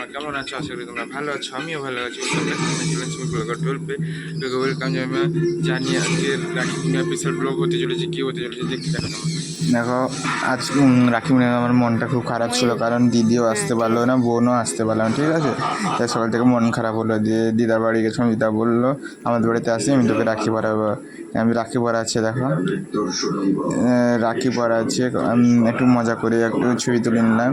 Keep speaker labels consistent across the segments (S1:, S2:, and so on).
S1: তোমরা কেমন আছো? আশা করি তোমরা ভালো আছো, আমিও ভালো আছি। টুয়েলভে ওয়েলকাম জানিয়ে জানি আজকে রাখি পূর্ণিমা স্পেশাল ব্লগ হতে চলেছে। হতে চলেছে দেখো
S2: দেখো, আজ রাখি পূর্ণিমা আমার মনটা খুব খারাপ ছিল, কারণ দিদিও আসতে পারল না, বোনও আসতে পারল না, ঠিক আছে? তাই সকাল থেকে মন খারাপ হলো দিয়ে দিদার বাড়ি গেছিলাম, দিদা বলল, আমাদের বাড়িতে আসি, আমি তোকে রাখি পরাবো। আমি রাখি পরা আছে দেখো রাখি পরা আছে একটু মজা করে, একটু ছবি তুলে নিলাম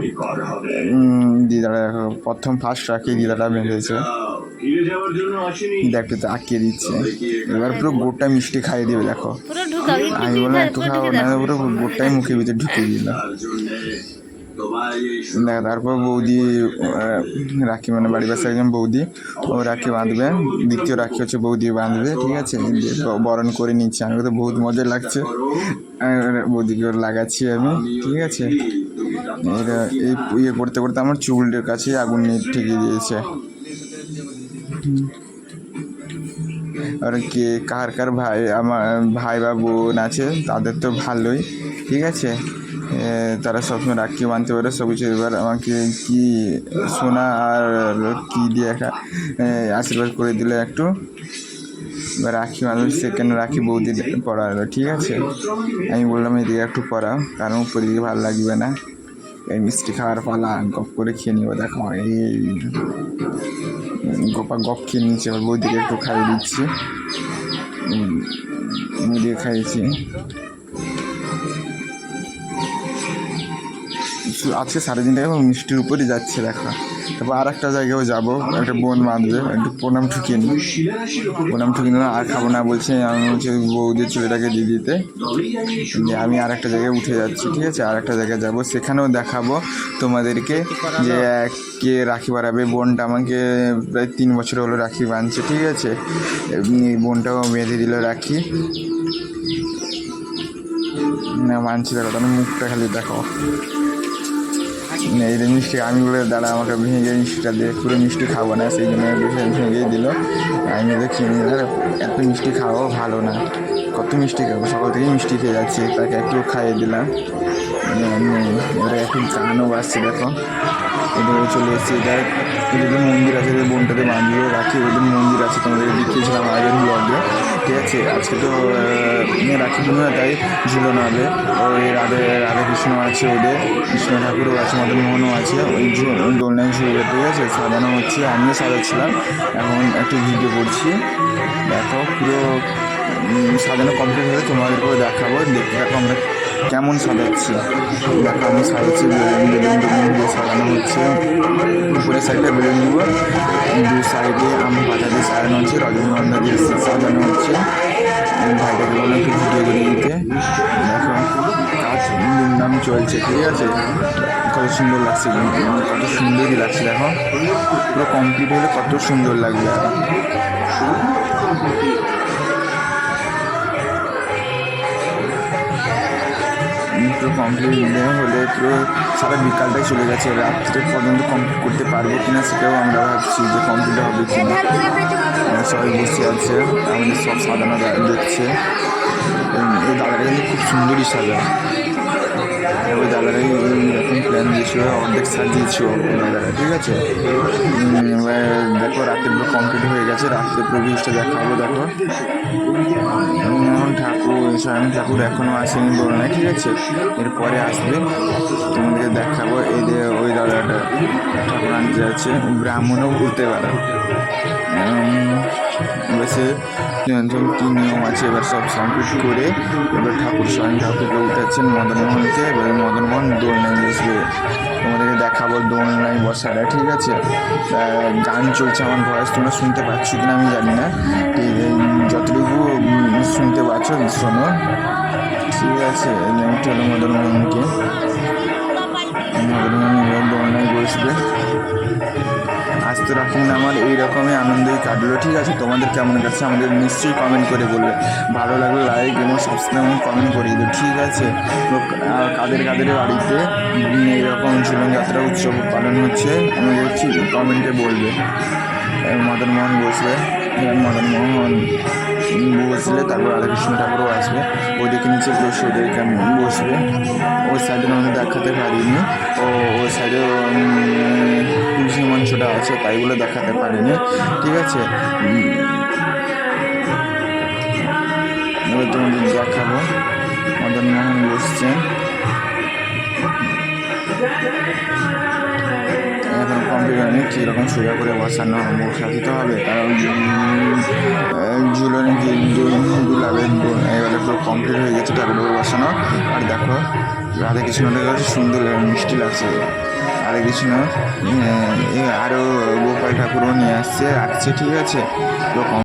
S2: দিদারা দেখো প্রথম ফার্স্ট রাখি দিদারা বেঁধেছে। একটু আঁকিয়ে দিচ্ছে। এবার পুরো গোটা মিষ্টি খাইয়ে দিবে দেখো। আমি বললাম একটু খাব না পুরো গোটাই মুখের ভিতরে ঢুকিয়ে দিল। দেখ তারপর বৌদি রাখি মানে বাড়ির পাশে একজন বৌদি ও রাখি বাঁধবে। দ্বিতীয় রাখি হচ্ছে বৌদি বাঁধবে ঠিক আছে? বরণ করে নিচ্ছে। আমি তো বহুত মজা লাগছে। বৌদিকে লাগাচ্ছি আমি ঠিক আছে? এই ইয়ে করতে করতে আমার চুলটার কাছে আগুন নিয়ে ঠেকিয়ে দিয়েছে। আর কে, কার কার ভাই, আমার ভাই বা বোন আছে, তাদের তো ভালোই, ঠিক আছে? তারা সবসময় রাখি বাঁধতে পারে, সব কিছু এবার আমাকে কি সোনা আর কি দিয়ে একটা আশীর্বাদ করে দিলে একটু। এবার রাখি বাঁধবে সেকেন্ড রাখি বৌদি পড়ালো, ঠিক আছে? আমি বললাম, এদিকে একটু পড়াও, কারণ উপর ভালো লাগবে না। এই মিষ্টি খাওয়ার পালা গপ করে খেয়ে নিব, দেখো এই গপা গপ খেয়ে নিচ্ছে বৌদিকে একটু খাইয়ে দিচ্ছি। মুদিয়ে খাইয়েছি। আজকে সাড়ে তিনটায় এবং মিষ্টির উপরই যাচ্ছে দেখা। তারপর আর একটা জায়গায়ও যাব, একটা বোন বাঁধবে, একটু প্রণাম ঠুকিয়ে নিই। প্রণাম ঠুকিয়ে নিলাম, আর খাব না বলছে, আমি বলছি বৌদির ছেলেটাকে দিয়ে দিতে। আমি আর একটা জায়গায় উঠে যাচ্ছি, ঠিক আছে? আর একটা জায়গায় যাব, সেখানেও দেখাবো তোমাদেরকে যে কে রাখি বাড়াবে। বোনটা আমাকে প্রায় তিন বছর হলো রাখি বাঁধছে, ঠিক আছে? বোনটাও বেঁধে দিল রাখি। না মানছি দেখো তাহলে মুখটা খালি দেখো এই মিষ্টি আমি বলে দাঁড়া আমাকে ভেঙে মিষ্টিটা দিয়ে পুরো মিষ্টি খাব না সেই জন্য ভেঙেই দিল। আমি দেখি আর এত মিষ্টি খাওয়াও ভালো না। কত মিষ্টি খাব সকাল থেকে মিষ্টি খেয়ে যাচ্ছি তাকে একটু খাইয়ে দিলাম। উম, এবারে একটু গানও বাজছে দেখো। এদিকে চলে এসেছি এটা এদিকে মন্দির আছে বোনটাতে বাঁধিয়ে রাখি ওদের মন্দির আছে তোমাদের দেখিয়েছিলাম আগের ব্লগে ঠিক আছে। আজকে তো রাখি পূর্ণিমা তাই না হবে ওই রাধে, রাধা কৃষ্ণ আছে ওদের। কৃষ্ণ ঠাকুরও আছে মদন মোহনও আছে। ওই দোলনায় ঝুলবে ঠিক আছে? সাজানো হচ্ছে, আমিও সাজাচ্ছিলাম। এখন একটু ভিডিও করছি। দেখো, পুরো সাজানো কমপ্লিট হলে তোমাদেরকেও দেখাবো। দেখতে দেখো আমরা কেমন সাজাচ্ছি? দেখো, আমি সাজাচ্ছি বেলুন বেলুন টেলুন দিয়ে সাজানো হচ্ছে। উপরের সাইডে বেলুন দিব। দু সাইডে আম পাতা দিয়ে সাজানো হচ্ছে, রজনীগন্ধা দিয়ে সাজানো হচ্ছে। ভাইটাকে বললাম, একটু ভিডিও করে দিতে দেখো, কাজ নাম চলছে, ঠিক আছে? কত সুন্দর লাগছে কত সুন্দরই লাগছে, দেখো। পুরো কমপ্লিট হলে কত সুন্দর লাগবে। আর কমপ্লিট হলে তো সারা বিকালটাই চলে গেছে। রাত্রে পর্যন্ত কমপ্লিট করতে পারব কিনা সেটাও আমরা ভাবছি যে কমপ্লিট হবে কিনা। না সবাই বসে আছে আমাদের সব সাজানো দেখছে। এই- দাদাটা কিন্তু খুব সুন্দরই সাজা ওই দাদারাই প্ল্যান দিয়েছিল, অর্ধেক সাজিয়েছিল ওই দাদারা ঠিক আছে? এবার দেখো রাতের পুরো কমপ্লিট হয়ে গেছে। রাত্রে পুরো ভিউজটা দেখাবো, দেখো। ঠাকুর স্বয়ং ঠাকুর এখনও আসেনি বলো না ঠিক আছে? এরপরে আসবে। তোমাদেরকে দেখাবো, এই যে ওই দাদাটা, ঠাকুর আনতে যাচ্ছে, ব্রাহ্মণও উঠতে পারে বেশি কী নিয়ম আছে, এবার সব কমপ্লিট করে, এবার ঠাকুর স্বয়ং ঠাকুরকে উঠাচ্ছেন মদনমোহন বসবে তোমাদেরকে দেখাবো দোলনায় বসাটা, ঠিক আছে? গান চলছে আমার ভয়েস তোমরা শুনতে পাচ্ছ কিনা আমি জানি না। যতটুকু শুনতে পাচ্ছ, শোনো। ঠিক আছে যেমনটি মোহনকে মদনমোহনকে। মদনমোহন এবার দোলনায় বসবে। রাখুন আমার এই রকমই আনন্দই কাটলো। ঠিক আছে, তোমাদের কেমন কাছে আমাদের নিশ্চয়ই কমেন্ট করে বলবে। ভালো লাগলে লাইক এবং সাবস্ক্রাইব কমেন্ট করে দিও, ঠিক আছে? কাদের কাদের বাড়িতে এইরকম জীবনযাত্রা উৎসব পালন হচ্ছে, আমি বলছি কমেন্টে বলবে। মদন মোহন বসবে মদন মোহন বসলে তারপর রাধাকৃষ্ণ ঠাকুরও আসবে। ওদিকে নিচে বসে ওদেরকে আমি বসবে। ওই সাইডে আমাদের দেখাতে পারিনি। ও ওই সাইডে বলে দেখাতে পারিনি। ঠিক আছে? তোমাদের দেখাবো। মদন মোহন বসছে। কম্পিউটার কীরকম সোজা করে বসানো বসাতে তো হবে। কারণ ঝুলনে কি দুলাবে এবারে পুরো কমপ্লিট হয়ে গেছে ডোর বসানো। আর দেখো, রাধা কৃষ্ণটা কাছে সুন্দর মিষ্টি লাগছে। রাধা কৃষ্ণ আরও গোপাল ঠাকুরও নিয়ে আসছে। রাখছে ঠিক আছে।